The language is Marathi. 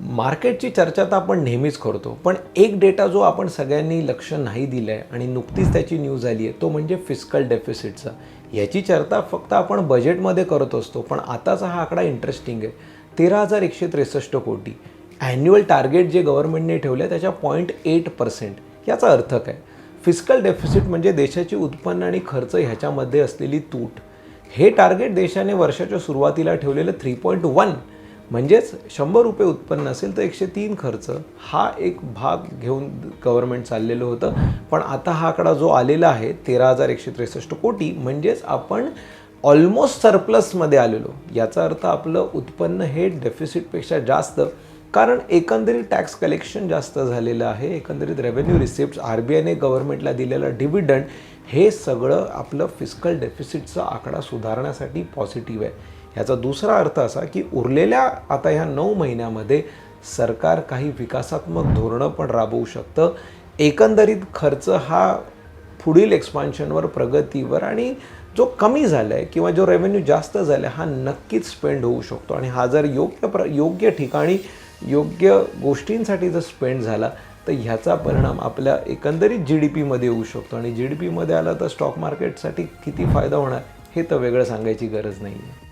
मार्केटची चर्चा तर आपण नेहमीच करतो पण एक डेटा जो आपण सगळ्यांनी लक्ष नाही दिलं आहे आणि नुकतीच त्याची न्यूज आली आहे तो म्हणजे फिस्कल डेफिसिटचा याची चर्चा फक्त आपण बजेटमध्ये करत असतो पण आताचा हा आकडा इंटरेस्टिंग आहे. तेरा हजार एकशे त्रेसष्ट कोटी. ॲन्युअल टार्गेट जे गव्हर्नमेंटने ठेवलं आहे त्याच्या पॉईंट एट पर्सेंट याचा अर्थ काय? फिस्कल डेफिसिट म्हणजे देशाची उत्पन्न आणि खर्च ह्याच्यामध्ये असलेली तूट. हे टार्गेट देशाने वर्षाच्या सुरुवातीला ठेवलेलं थ्री पॉईंट वन म्हणजेच शंभर रुपये उत्पन्न असेल तर एकशे तीन खर्च हा एक भाग घेऊन गव्हर्नमेंट चाललेलं होतं. पण आता हा आकडा जो आलेला आहे तेरा हजार एकशे त्रेसष्ट कोटी म्हणजेच आपण ऑलमोस्ट सरप्लसमध्ये आलेलो. याचा अर्थ आपलं उत्पन्न हे डेफिसिटपेक्षा जास्त. कारण एकंदरीत टॅक्स कलेक्शन जास्त झालेलं आहे एकंदरीत रेव्हेन्यू रिसिप्ट आर बी आयने गव्हर्नमेंटला दिलेला डिव्हिडंड हे सगळं आपलं फिजिकल डेफिसिटचा आकडा सुधारण्यासाठी पॉझिटिव्ह आहे. ह्याचा दुसरा अर्थ असा की उरलेल्या आता ह्या नऊ महिन्यामध्ये सरकार काही विकासात्मक धोरणं पण राबवू शकतं. एकंदरीत खर्च हा पुढील एक्सपान्शनवर प्रगतीवर आणि जो कमी झाला आहे किंवा जो रेव्हेन्यू जास्त झाला आहे हा नक्कीच स्पेंड होऊ शकतो. आणि हा जर योग्य प्र योग्य ठिकाणी योग्य गोष्टींसाठी जर स्पेंड झाला तर ह्याचा परिणाम आपल्या एकंदरीत जी डी पीमध्ये येऊ शकतो. आणि जी डी पीमध्ये आला तर स्टॉक मार्केटसाठी किती फायदा होणार हे तर वेगळं सांगायची गरज नाही आहे